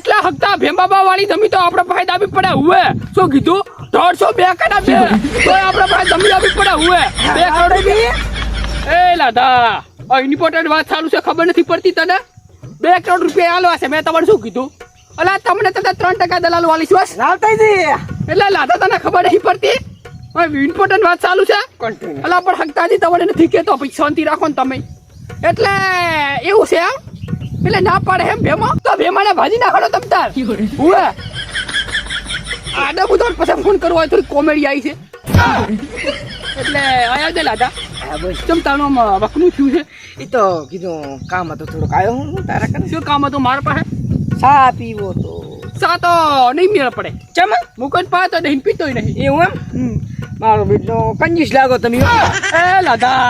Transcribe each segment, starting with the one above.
એટલે હકતા? ભેંબાબા વાળી જમીન તો આપણે ફાયદા દાબી પડે હુએ. શું કીધું? દોઢસો બે કડા બે. તો આપણે પાસે જમીન દાબી પડે હુએ. બે કરોડ બી એ લાદા ઇમ્પોર્ટન્ટ વાત ચાલુ છે ખબર નથી પડતી તને? બે કરોડ રૂપિયા આલવા છે. મેં તમારે શું કીધું? અલા તમને તને ત્રણ ટકા દલાલ વાળી છું બસ. રાવતાજી! એટલે લાદા તને ખબર નથી પડતી? ઇમ્પોર્ટન્ટ વાત ચાલુ છે? અલા પણ હકતાજી તમને નથી કેતો પછી શાંતિ રાખો ને તમે. એટલે એવું છે એમ એટલે ના પાડે એમ ભેમો? તો ભેમાને ભાજી નાખો તમ તાર. ઉવે. આડા બુધો પછી ફોન કરવો હોય થોડી કોમેડી આવી છે. એટલે આયા દે લાદા. હા બસ ચમ તારું વકનું થયું છે? એ તો કીધું કામ હતો થોડુંક આવ્યો હું તારા કરે શું કામ હતું મારા પાસે? ચા પીવો તો સા તો નહીં મેળ પડે. ચમ? મુકન પાય તો નહીં પીતોય નહીં. એવું એમ? મારો બેટો કંજૂસ લાગો તમે એ લાદા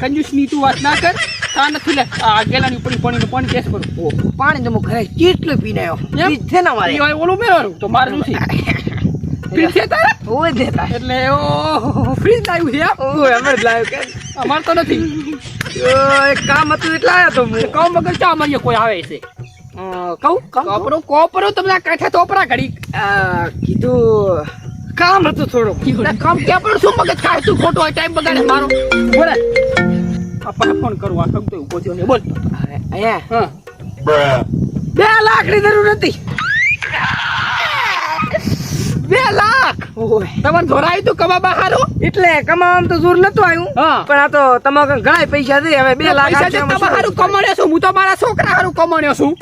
કંજૂસની તું વાત ના કર. તા નથી લે. આ ગેલાની ઉપર પાણી પાણી કેસ કરું. પાણી તો હું ઘરે કેટલું પીને આવ્યો. એમ? ને અમારે ઈ ઓલું મેળવાનું તો મારે છે? ફ્રીજ ઓય દેતા. એટલે ઓ ફ્રીજ લાવ્યું છે એમ? ઓય જ લાવ્યો કે. અમાર તો નથી. એક કામ હતું એટલે આવ્યો તો હું. કહું મગર ચા અમારી કોઈ આવે છે. કહું કોપરો કોપરો તમને કાંઠે તોપરા ઘડી. આ, કીધું કામ હતું થોડું કામ ક્યાં પણ શું મગજ ખાય? તું ખોટો હોય ટાઈમ બગાડે મારો. બોલે. આપણે ફોન કરવો આ શકતો ઊભો થયો ને બોલ. અહીંયા? હા. બે લાખની જરૂર હતી. બે લાખ? તમને ધોરાયું તું કમા બહારું? એટલે કમાવામાં તો જોર નતું આવ્યું. હા. પણ આ તો તમારે ઘણા પૈસા છે હવે બે લાખ પૈસા આપ્યા તમે હારું કમાણ્યો છું હું તો મારા છોકરા હારું કમાણ્યો છું.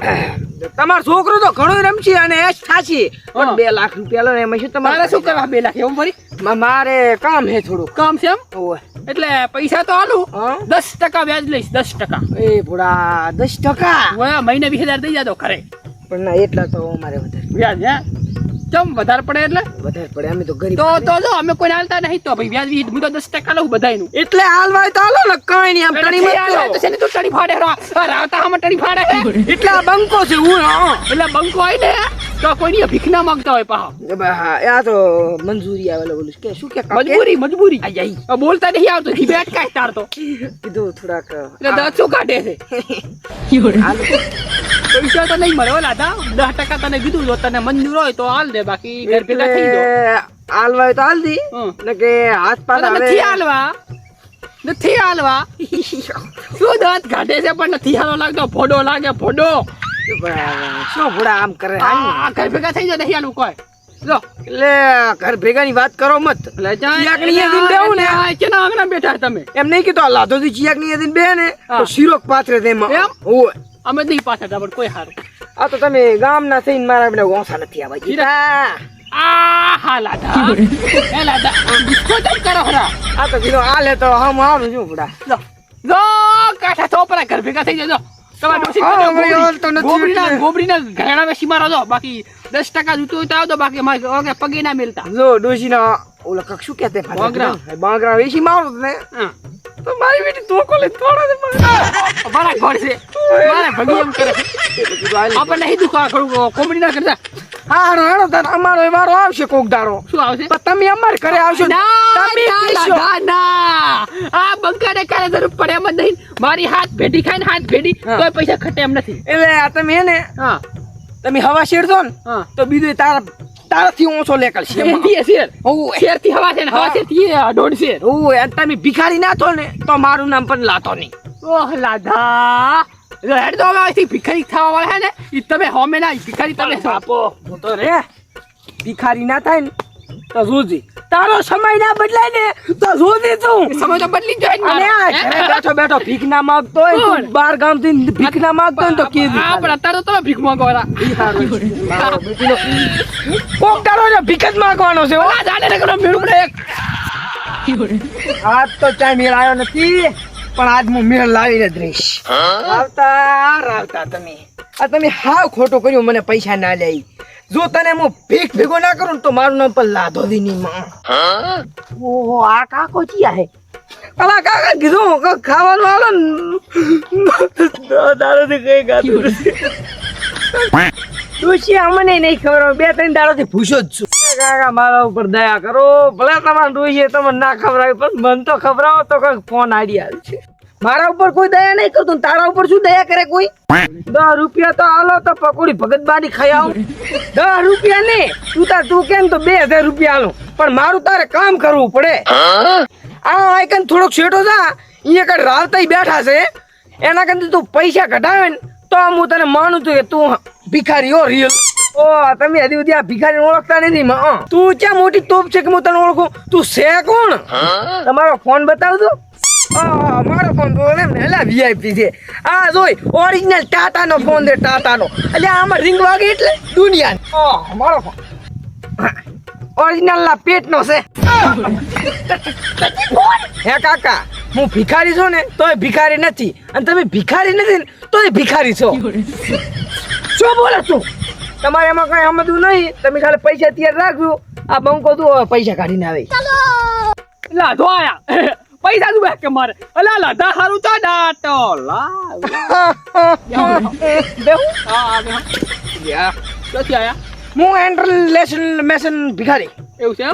તમારો છોકરો તો ઘણો રમશે અને એશ થાશે. પણ બે લાખ રૂપિયા લો એમાં શું તમારે શું કરવા બે લાખ? એવું ફરી? મારે કામ હે થોડું કામ છે એમ? એટલે પૈસા તો આલુ. દસ ટકા વ્યાજ લઈશ દસ ટકા. એ ભોળા દસ ટકા? મહિને વીસ હજાર દઈ જાતો ખરે પણ ના એટલા તો અમારે વધારે. વ્યાજ હે? ચમ વધારે પડે એટલે? વધારે પડે અમે તો ગરીબ તો તો જો અમે કોઈ હાલતા નહીં તો ભાઈ વ્યાજ હું તો દસ ટકા લઉં બધાયનું. એટલે હાલવાય તો હાલો ને કઈ નહીં આમ ટણી મત. તો શેની તું ટણી ફાડે રો? રાવતા હમ ટણી ફાડે. એટલે આ બંકો છે હું એટલે બંકો હોય ને તો કોઈની ભીખ ના માંગતા હોય પાહો. હા, આ તો મંજૂરી આવેલો બોલું કે શું કે મજબૂરી મજબૂરી. આ બોલતા નહીં આવતો જી બેટ કાય તાર તો. કીધું થોડાક એટલે શું કાઢે છે. પૈસા તો નહીં મળે ઓલા લાદા. દસ ટકા તને કીધું જો તને મંજૂર હોય તો હાલ દે બાકી ઘર ભેગા થઈ જાઓ. હાલવા તો હાલ દી. એટલે કે હાથ પાછા નથી હાલવા નથી હાલવા શું દાંત કાઢે છે પણ નથી હાલો લાગતો? ફોડો લાગે ફોડો. શું ભોળા આમ કરે? આ ઘર ભેગા થઈ જાય નહીં હાલું કોઈ. જો. એટલે ઘર ભેગાની વાત કરો મત. ને. કેના આંગણા બેઠા તમે? એમ નહીં કીધું લાધો થી ચિયાકની. બે ને શીરોક પાથરે તેમાં. એમ? ઓય અમે નહીં પાછા તા પણ કોઈ હારું. આ તો તમે ગામ ના થઈને મારા બેટા ઓછા નથી આવા જીરા આ હા લાદા. એ લાદા. ડિસ્કો તમ કરો હરા. આ તો કીધું આ લે તો હમ આવું શું ભોળા જો જો કાઠા ચોપરા ઘર ભેગા થઈ જાય જો તમારે નથી ગોબરીના. ગોબરીના ઘરેણા વેચી મારો જો બાકી દસ ટકા જૂતું હોય તો આવજો બાકી અમારે પગે ના મેલતા. જો ડોશી ના ઓલા કક શું કહેતે બાંગરા. બાંગરા વેશી મારો ને. તો મારી બેટી તો લે થોડા મારા. ઘર છે. મારા ભગી એમ કરે. એટલે કીધું આ લે. આપણને નહીં દુખા થોડું કોમેડી ના કરતા. હા હારો હારો તાર અમારો વારો આવશે કોક દારો શું આવશે? પણ તમે અમારે ઘરે આવશો તમે ના, ના, ના. આ બંકાને ક્યારે જરૂર પડે એમ નહીં. મારી હાથ ભેડી ખાઈને હાથ ભેડી હા. પૈસા ખટે એમ નથી. એટલે આ તમે ને હા. તમે હવા શેરશો ને તો બીજું તારા તારાથી ઓછો લેકલ. શેરથી એ શેર. થી હવા છે ને હવા શેરથી એ દોઢ શેર. તમે ભિખારી ના થો ને તો મારું નામ પણ લાતો નહીં. ઓહ લાધા. હેડ તો હવે ભિખારી થવા વાળા છે ને ઈ તમે હોમે ના ભિખારી તમે. બાપો હું તો રે. ભિખારી ના થાય ને તો જોજે તારો સમય ના બદલાય ને તો જોજે તું? સમય તો બદલી જાય ને અને આ હે? બેઠો બેઠો ભીખ ના માંગતો હોય બાર ગામથી ભીખ ના માંગતો હોય તો કે હા, પણ અત્યારે તો ભીખ માંગો બેટીનો કોક દાડો ને ભીખ જ માંગવાનો છે હો. ઓલા જાણે ને કરો મેળું એક. આજ તો ચાય મેળ આવ્યો નથી. પણ આજ હું મેળ લાવીને જ રહીશ. આવતા રાવતા તમે. આ તમે હાવ ખોટું કર્યું મને પૈસા ના લે જો તને હું ભીખ ભેગો ના કરું તો મારું નામ પણ લાધો દીની માં. ઓહો આ કાકો ચિયા હે? અલા કાકા કીધું કે ખાવાનું આલો ને. દાડોથી કઈ ગાતું નથી. ડોશી અમને નહીં ખબર. બે ત્રણ દાડોથી ભૂસો જ છું. કાકા મારા ઉપર દયા કરો. ભલે તમારે જોઈએ તમને ના ખબર પણ મન તો ખબરાવો તો કંઈક ફોન આડી આવે છે. મારા ઉપર કોઈ દયા નહીં કરતું તારા ઉપર શું દયા કરે કોઈ? દસ રૂપિયા તો હાલો તો પકોડી ભગતબાની ખાઈ આવું. દસ રૂપિયા ને તું તાર તું કેમ તો બે હજાર રૂપિયા હાલો પણ મારું તારે કામ કરવું પડે. આ આઈકન થોડોક શેઠો જા. અહીંયા કઈ રાવતા બેઠા છે. એના કરતા તું પૈસા કઢાવે તો હું તને માનું છું કે તું ભિખારી હો રિયલ ઓ તમે હજી સુધી આ ભિખારી ઓળખતા નથી તું ક્યાં મોટી તોપ છે કે હું તને ઓળખું? તું છે કોણ? તમારો ફોન બતાવજો આ, મારો ફોન બોલે એલા વીઆઈપી છે. આ જોઈ ઓરિજિનલ ટાટા નો ફોન છે ટાટા નો એટલે આમાં રિંગ વાગે એટલે? દુનિયા મારો ફોન. ઓરિજિનલ ના પેટ નો છે. હે કાકા હું ભિખારી છું ને તોય ભિખારી નથી. અને તમે ભિખારી નથી ને તોય ભિખારી છો. શું બોલે તું? તમારે એમાં કઈ સમજવું નહીં. તમે ખાલી પૈસા તૈયાર રાખજો. આ બંકો તું પૈસા કાઢીને આવે લાધો આયા. પૈસા તું કે મારે? અલા લાધા હારું તો ડાટો લા હા? બે યા. ક્યાંથી આયા? હું એન્ટર લેસન મેસન ભિખારી. એવું છે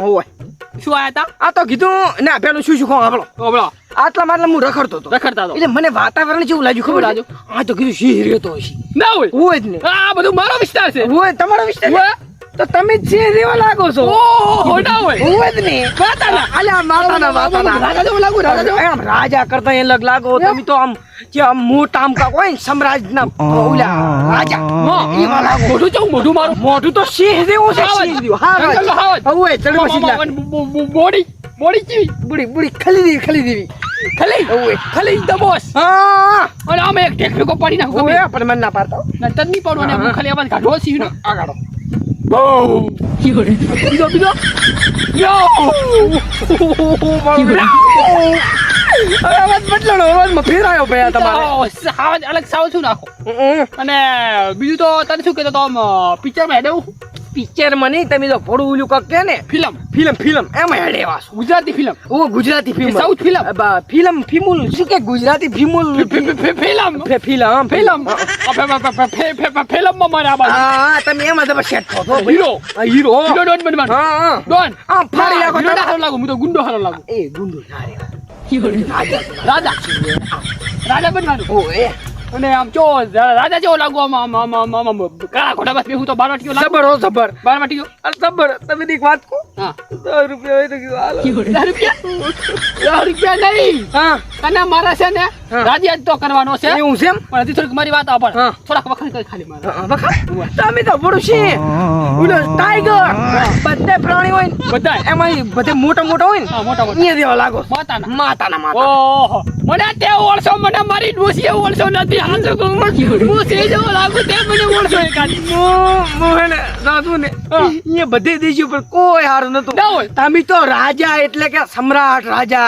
શું આયા તા? આ તો કીધું ના પેલું શું શું ખો આપણો બોલો આટલા માટલા હું રખડતો હતો રખડતા એટલે મને વાતાવરણ જેવું લાગ્યું ખબર લાગ્યું? આ તો કીધું સિંહ રહેતો હશે. ના હોય? હોય જ ને. આ બધું મારો વિસ્તાર છે. હોય તમારો વિસ્તાર હોય? તો તમે જે રેવા લાગો છો. ઓહો ના હોય. હોય જ ને. વાતાના. અલ્યા માતાના માતાના. રાજા જેવું લાગુ રાજા જેવું. એમ રાજા કરતા એ લગ લાગો તમે તો આમ જે આમ મોટા આમ કાકો હોય ને સમ્રાજના ઓલા રાજા. એવા લાગો. મોઢું ચેવું મોઢું મારું. મોઢું તો સિંહ જેવું છે. સિંહ જેવું. હા હોય ચડવા બોડી બોડી ચીવી બુડી બુડી ખલી દેવી ખલી દેવી. ખાલી? ઓવે. ખાલી ધ બોસ. હા. અને આમે એક ટેકરીકો પડી નાખો ઓવે પણ મને ના પાડતો હો. તદની પાડો ને હું ખાલી અવાજ કાઢો. સિંહનો. આ કાઢો બીજો બીજો. યો. અવાજ બદલાણો અવાજમાં ફેરાયો તમારે. અલગ સાવ છું નાખો. અને બીજું તો તને શું કહેતો તો પિક્ચરમાં હેડેવું પિક્ચરમાં નહીં તમે તો ફોડું ઉલું કક કે ને. Film film film. એમાં હેડે વાસ. ગુજરાતી ફિલ્મ. ઓ Gujarati film. South film? Film ફિમુલ શું કે Gujarati film? Film. Film film. ફિલ્મમાં મારે આ હા હા, તમે એમાં તમે સેટ થો તો હીરો. હીરો હીરો ડોન બનવા હા હા. ડોન. આમ ફાડી લાગો ડોડા હારો લાગો હું તો ગુંડો હારો લાગો. એ ગુંડો ના રે. રાજા. રાજા બનવાનું. ઓ એ. અને આમ ચો રાજા જેવો લાગુ આમ આમ આમ આમ આમ કાળા ઘોડા બસ બેહું તો બારવાટીઓ લાગુ? જબર હો જબર. બારવાટીઓ અરે જબર તમે એક વાત કહો? હા. દસ રૂપિયા હોય તો કીધું હાલો. દસ રૂપિયા? દસ રૂપિયા નહીં. હા. અને મારા છે ને. રાજી જ તો કરવાનો છે. એવું છે પણ હજી થોડીક મારી વાત આપણ. થોડાક વખત કરી ખાલી મારે. તમે તો બડું છે. ઓલો ટાઈગર બધે પ્રાણી હોય ને એમાં બધે મોટા મોટા હોય ને મોટા મોટા. અહીંયા દેવા લાગો. માતાના. માતાના માતા. ઓહો. મને તે ઓળસો મને મારી ડોસી ઓળસો નથી. હાચું તો. હું તે જેવો લાગુ તે મને ઓળશો એકાદ. મો- મોહન રાજુ ને. અહીંયા બધે દેશો પર કોઈ હાર નતું. ના હોય. તમે તો રાજા એટલે કે સમ્રાટ રાજા.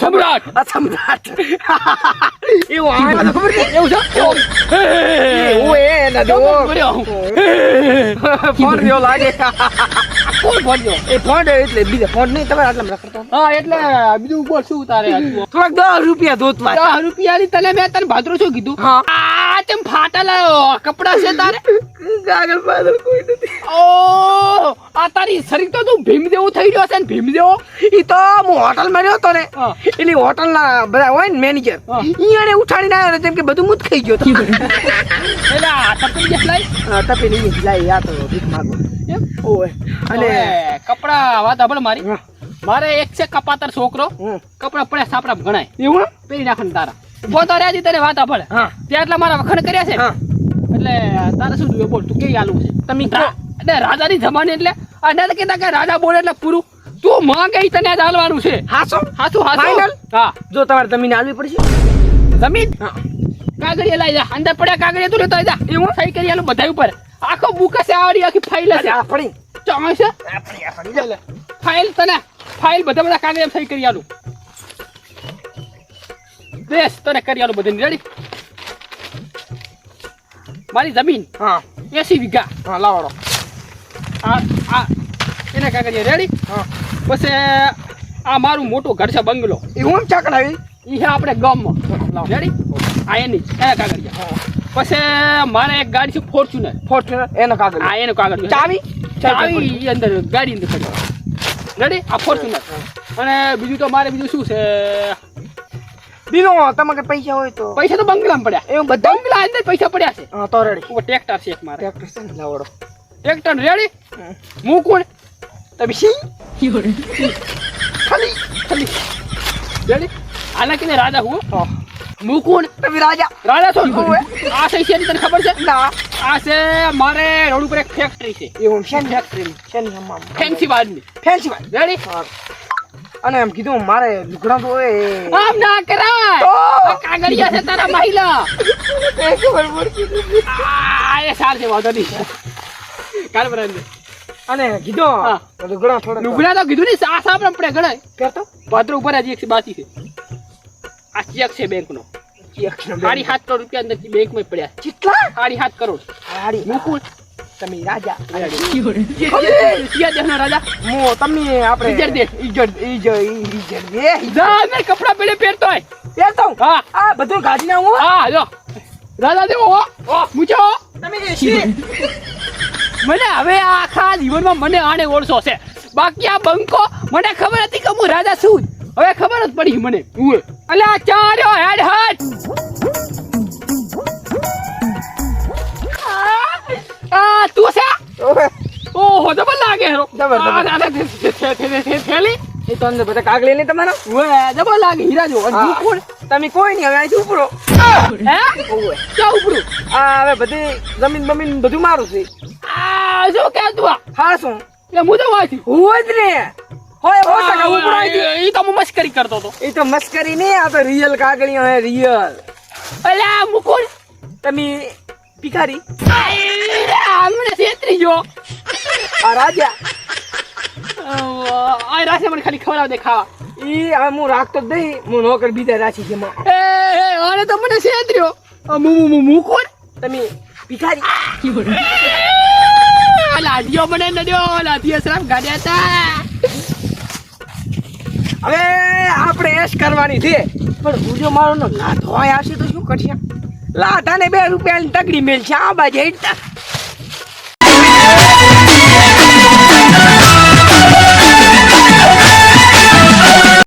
સમ્રાટ. આ સમ્રાટ. એવું નહીં એવું છે એવું. એ. કર્યો હું? ફોન જેવો લાગે કોણ? એ ફોન એટલે બીજા ફોન નહીં તમારે આટલા રખડતા હા એટલે બીજું બોલ શું તારે થોડાક દસ રૂપિયા ધોતવા દસ રૂપિયાની તને મેં તને ભાદરો શું કીધું? હા. આ તેમ ફાટેલા કપડા છે તારે? કાગળ પાગળ કોઈ નથી. ઓ આ તારી શરીર તો તું ભીમ જેવું થઈ રહ્યો છે ને ભીમ જેવો? ઈ તો હું હોટલમાં રહ્યો તો ને એટલે એની હોટલ ના બધા હોય ને મેનેજર. ઈયાને ઉઠાડીને આવ્યો ને જેમ કે બધું મુજ ખાઈ ગયો તો એટલે આ તપી લાઈ હા, તપી નહીં લાઈ આ તો ભીખ માગો. અને અને કપડા વાત સાંભળ મારી. મારે એક છે કપાતર છોકરો. કપડા પડ્યા સાપડા ગણાય એવું પહેરી નાખે તારા. પોતા રહ્યા રહ્યા તને વાત સાંભળ. ત્યાં એટલા મારા વખાણ કર્યા છે? એટલે તારે શું જોઈએ? બોલ તું કેવી આલુ છે? તમે એટલે રાજાની જમાની એટલે નથી કહેતા કે રાજા બોલે એટલે પૂરું. તું માં ગઈ તને ચાલવાનું હાલવાનું છે. હાસો? હાસો Final? હા. જો તમારે જમીન આલવી પડશે. જમીન? કાગળિયા લઈ જા. અંદર પડ્યા કાગળિયા તું લેતો જા. એવું? સહી કરી આલું બધા ઉપર. આખો બુક છે આવડી આખી ફાઇલ છે. આપણી પડી છે? આપણી આપણી લે. ફાઇલ તને ફાઇલ બધા બધા કાગળિયા સહી કરી આલું. બેસ તને કરી આલું બધી રેડી મારી જમીન હા. એસી વીઘા. હા લાવાડો આ આ એને કા કરીએ. રેડી હા. પછી આ મારું મોટું ઘર છે બંગલો. એ એમ ચાકડાવી? એ છે આપણે ગામમાં. રેડી આ એની કરીએ. કાગળિયા પછી મારે એક ગાડી છે ફોર્ચ્યુનર. ફોર્ચ્યુનર? એનો કાગળ આ એનો કાગળ ચાવી? ચાવી અંદર ગાડી અંદર પડી. રેડી આ ફોર્ચ્યુનર. અને બીજું તો મારે બીજું શું છે? બીનો તમારે પૈસા હોય તો. પૈસા તો બંગલામાં પડ્યા. એવું બધા? બંગલા અંદર પૈસા પડ્યા છે. હા તો રેડી ઉપર ટ્રેક્ટર છે એક મારે. ટ્રેક્ટર છે ને લાવડો. Tractor ready. હું કોણ? તમે શી? ખાલી ખાલી. રેડી આના કે રાજા હું. હા. હું તમે રાજા. રાજા છો. આ છે શેની તને ખબર છે? ના. આ છે મારે રોડ ઉપર એક ફેક્ટરી છે. એવું શેની ફેક્ટરી શેની હમામ ફેન્સી બારની ફેન્સી ભાઈ રેડી અને એમ કીધું મારે લુગડા તો એ. આમ ના કરાય. આ કાગળિયા છે તારા મહિલા. એ ખબર પડતી આ એ સાર છે વાંધો નહીં. કાલ બરાબર. અને કીધું. લુગડા થોડા લુગડા તો કીધું ને આ સાંભળ પડે ગણાય કરતો પાત્ર ઉપર હજી એક બાકી છે. આ ચેક છે બેંક નો સાડી સાત કરોડ રૂપિયા અંદર બેંકમાં પડ્યા. કેટલા? સાડી સાત કરોડ. સાડી મુકુલ. તમે રાજા. સિયા રાજા. મો તમે આપણે ઇજ્જત દે. ઇજ્જત ઇજ્જત ઇજ્જત દે જા મેં કપડા પેલે પહેરતો હોય. પહેરતો હું. હા. આ બધું ગાડી ના હું? હા જો. રાજા દેવો ઓ હો. તમે મને હવે આખા જીવનમાં મને આને ઓળસો છે. બાકી આ બંકો મને ખબર હતી કે હું રાજા છું જ. હવે ખબર જ પડી મને. અલ્યા ચાર્યો હેડ હટ આ તું છે ઓહો જબર લાગે હેરો થેલી એ તો અંદર બધા કાગળી નહીં તમારા જબર લાગે હીરા જો કોણ તમે કોઈ નહીં હવે અહીંથી ઉપરો. ક્યાં ઉપડું આ હવે બધી જમીન બમીન બધું મારું છે આ જો કે તું હા શું એટલે હું તો વાંચી હું જ ને હોય હો ટકા ઉપરો અહીંથી. એ તો હું મસ્કરી કરતો હતો. એ તો મસ્કરી નહીં આ તો રિયલ કાગળીઓ હે રિયલ અલ્યા મુકુલ. તમે ભિખારી? આમને છેતરી જો આ રાજા? આ રાસે મને ખાલી ખવડાવ દે ખાવા. ઈ આ હું રાખતો જ નહીં હું નોકર બીજા રાખી છે માં એ એ, અરે તો મને છેતર્યો. મુ મુ મુકુલ. તમે ભિખારી? લાદીઓ મને નડ્યો લાદીઓ સરામ ગાડ્યા હતા. હવે આપણે એશ કરવાની છે. પણ હું જો મારો નો હોય આવશે તો શું કરશે? લાધાને બે રૂપિયાની તગડી મેલ છે, આ બાજુ